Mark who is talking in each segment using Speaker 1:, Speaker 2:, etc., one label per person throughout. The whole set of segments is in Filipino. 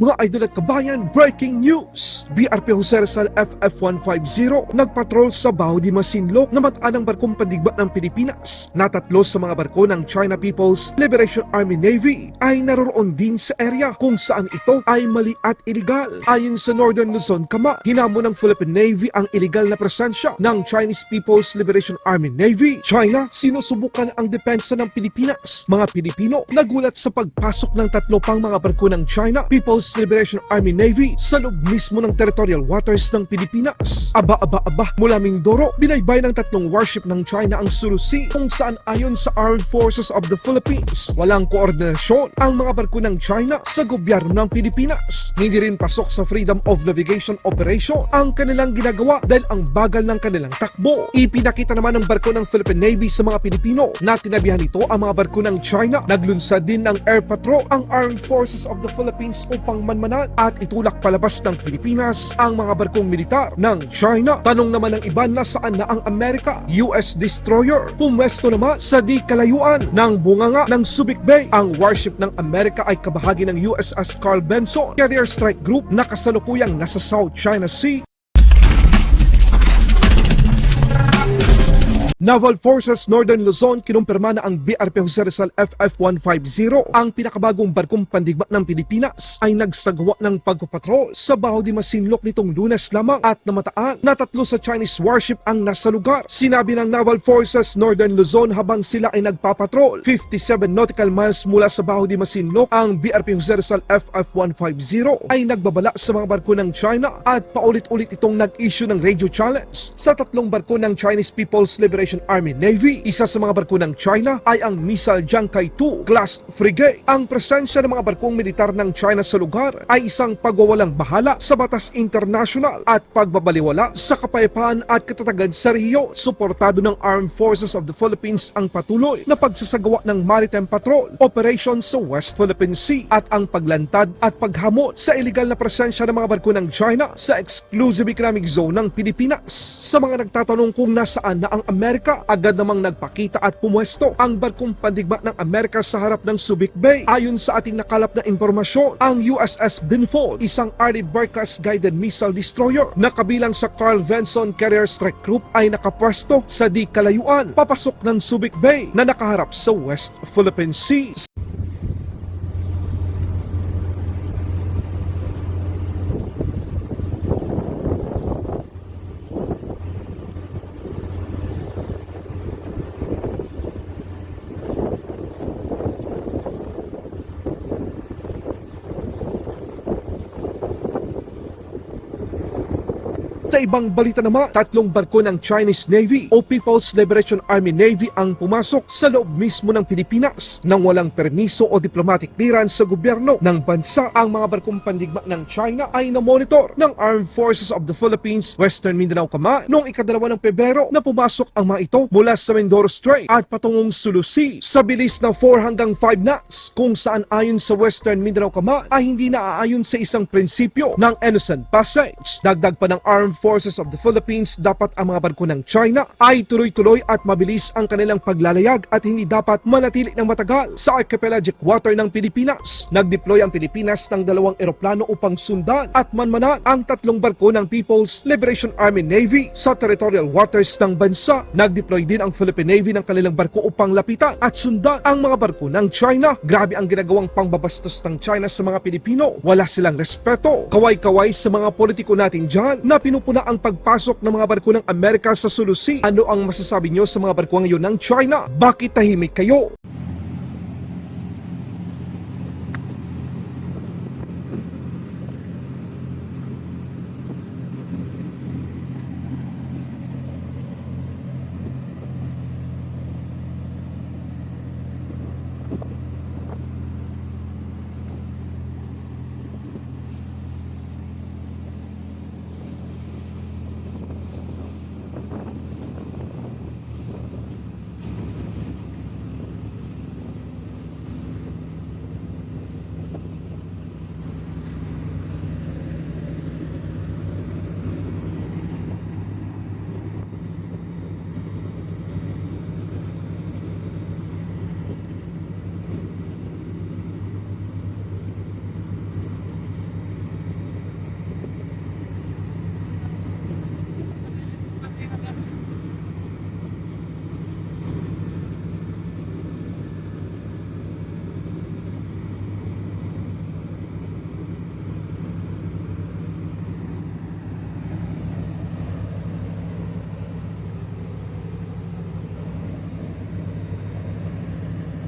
Speaker 1: Mga idol at kabayan, breaking news! BRP Jose Rizal FF-150 nagpatrol sa Baho di Masinloc na mataan ng barkong pandigma ng Pilipinas na tatlo sa mga barko ng China People's Liberation Army Navy ay naroroon din sa area kung saan ito ay mali at iligal. Ayon sa Northern Luzon, Kama, hinamon ng Philippine Navy ang iligal na presensya ng Chinese People's Liberation Army Navy. China, sinusubukan ang depensa ng Pilipinas. Mga Pilipino nagulat sa pagpasok ng tatlo pang mga barko ng China People's Liberation Army Navy sa loob mismo ng territorial waters ng Pilipinas. Aba, aba, aba, mula Mindoro, binaybay ng tatlong warship ng China ang Sulu Sea kung saan ayon sa Armed Forces of the Philippines, walang koordinasyon ang mga barko ng China sa gobyerno ng Pilipinas. Hindi rin pasok sa Freedom of Navigation Operation ang kanilang ginagawa dahil ang bagal ng kanilang takbo. Ipinakita naman ng barko ng Philippine Navy sa mga Pilipino na tinabihan nito ang mga barko ng China. Naglunsad din ng air patrol ang Armed Forces of the Philippines upang manmanan at itulak palabas ng Pilipinas ang mga barkong militar ng China. Tanong naman ng iba na saan na ang Amerika, US destroyer. Pumwesto naman sa di kalayuan ng bunganga ng Subic Bay. Ang warship ng Amerika ay kabahagi ng USS Carl Benson Carrier Strike Group na kasalukuyang nasa South China Sea Naval Forces Northern Luzon kinumpirma na ang BRP Jose Rizal FF-150 ang pinakabagong barkong pandigma ng Pilipinas ay nagsagawa ng pagpapatrol sa Baho di Masinloc nitong lunes lamang at namataan na tatlo sa Chinese warship ang nasa lugar. Sinabi ng Naval Forces Northern Luzon habang sila ay nagpapatrol 57 nautical miles mula sa Baho di Masinloc ang BRP Jose Rizal FF-150 ay nagbabala sa mga barko ng China at paulit-ulit itong nag-issue ng radio challenge sa tatlong barko ng Chinese People's Liberation Army Navy. Isa sa mga barko ng China ay ang Missile Jiangkai 2 class frigate. Ang presensya ng mga barkong militar ng China sa lugar ay isang pagwawalang bahala sa batas international at pagbabaliwala sa kapayapaan at katatagan sa rehiyon. Suportado ng Armed Forces of the Philippines ang patuloy na pagsasagawa ng maritime patrol operation sa West Philippine Sea at ang paglantad at paghamot sa illegal na presensya ng mga barko ng China sa exclusive economic zone ng Pilipinas. Sa mga nagtatanong kung nasaan na ang Amerika, agad namang nagpakita at pumwesto ang barkong pandigma ng Amerika sa harap ng Subic Bay. Ayon sa ating nakalap na impormasyon, ang USS Binfold, isang Arleigh Burgess guided missile destroyer na kabilang sa Carl Vinson Carrier Strike Group ay nakapwesto sa di kalayuan papasok ng Subic Bay na nakaharap sa West Philippine Sea. Ibang balita naman, tatlong barko ng Chinese Navy o People's Liberation Army Navy ang pumasok sa loob mismo ng Pilipinas nang walang permiso o diplomatic clearance sa gobyerno ng bansa. Ang mga barkong pandigma ng China ay na-monitor ng Armed Forces of the Philippines, Western Mindanao Kama noong ikadalawa ng Pebrero na pumasok ang mga ito mula sa Mindoro Strait at patungong Sulu Sea sa bilis na 4 hanggang 5 knots kung saan ayon sa Western Mindanao Kama ay hindi naaayon sa isang prinsipyo ng innocent passage. Dagdag pa ng Armed Forces of the Philippines, dapat ang mga barko ng China ay tuloy-tuloy at mabilis ang kanilang paglalayag at hindi dapat manatili ng matagal sa archipelagic water ng Pilipinas. Nag-deploy ang Pilipinas ng dalawang eroplano upang sundan at manmanan ang tatlong barko ng People's Liberation Army Navy sa territorial waters ng bansa. Nag-deploy din ang Philippine Navy ng kanilang barko upang lapitan at sundan ang mga barko ng China. Grabe ang ginagawang pangbabastos ng China sa mga Pilipino. Wala silang respeto. Kaway-kaway sa mga politiko natin dyan na pinupuna ang pagpasok ng mga barko ng Amerika sa Sulu Sea. Ano ang masasabi nyo sa mga barko ngayon ng China? Bakit tahimik kayo?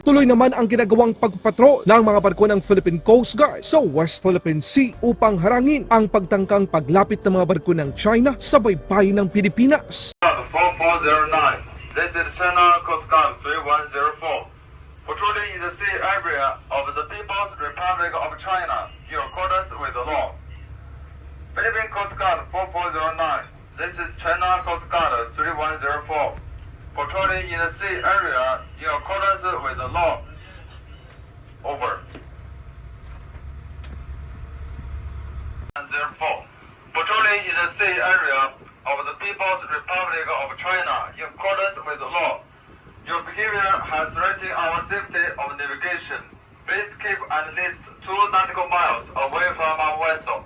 Speaker 1: Tuloy naman ang ginagawang pagpatrol ng mga barko ng Philippine Coast Guard sa West Philippine Sea upang harangin ang pagtangkang paglapit ng mga barko ng China sa baybayin ng Pilipinas.
Speaker 2: 4409. This is China Coast Guard 3104. Patrolling in the sea area of the People's Republic of China in accordance with the law. Philippine Coast Guard 4409. This is China Coast Guard 3104. Patrolling in the sea area in accordance with the law. Over. And therefore, patrolling in the sea area of the People's Republic of China in accordance with the law. Your behavior has threatened our safety of navigation. Please keep at least two nautical miles away from our vessel.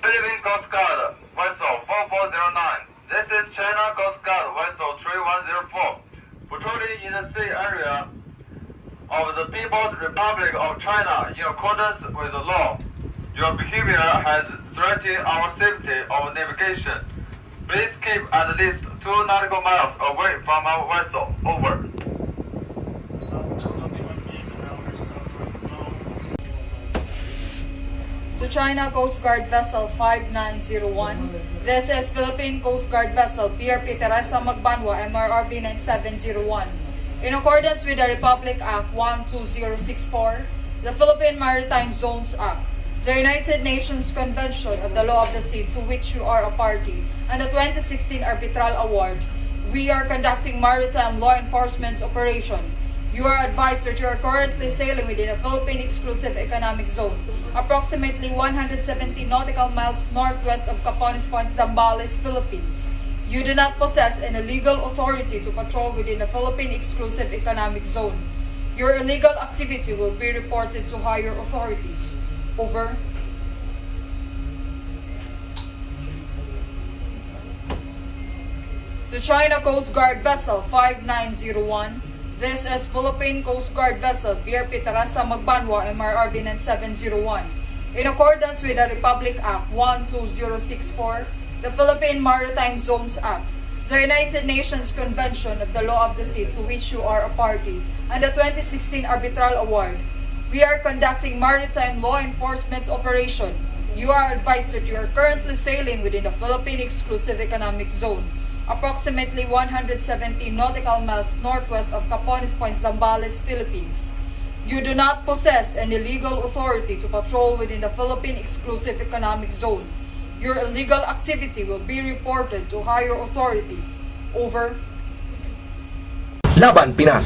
Speaker 2: Philippine Coast Guard, vessel 4409. This is China Coast Guard, vessel 3104. The sea area of the People's Republic of China in accordance with the law. Your behavior has threatened our safety of navigation. Please keep at least two nautical miles away from our vessel. Over.
Speaker 3: to China Coast Guard Vessel 5901. This is Philippine Coast Guard Vessel PRP Teresa Magbanwa MRRB 9701. In accordance with the Republic Act 12064, the Philippine Maritime Zones Act, the United Nations Convention of the Law of the Sea to which you are a party, and the 2016 Arbitral Award, we are conducting maritime law enforcement operation you are advised that you are currently sailing within a Philippine Exclusive Economic Zone, approximately 170 nautical miles northwest of Capones Point, Zambales, Philippines. You do not possess any legal authority to patrol within the Philippine Exclusive Economic Zone. Your illegal activity will be reported to higher authorities. Over. The China Coast Guard Vessel 5901. This is Philippine Coast Guard Vessel BRP Tarasa Magbanwa MRRB 9701. In accordance with the Republic Act 12064, the Philippine Maritime Zones Act, the United Nations Convention of the Law of the Sea to which you are a party, and the 2016 Arbitral Award, we are conducting maritime law enforcement operation. You are advised that you are currently sailing within the Philippine Exclusive Economic Zone, approximately 170 nautical miles northwest of Capones Point, Zambales, Philippines. You do not possess any legal authority to patrol within the Philippine Exclusive Economic Zone. Your illegal activity will be reported to higher authorities. Over.
Speaker 4: Laban Pinas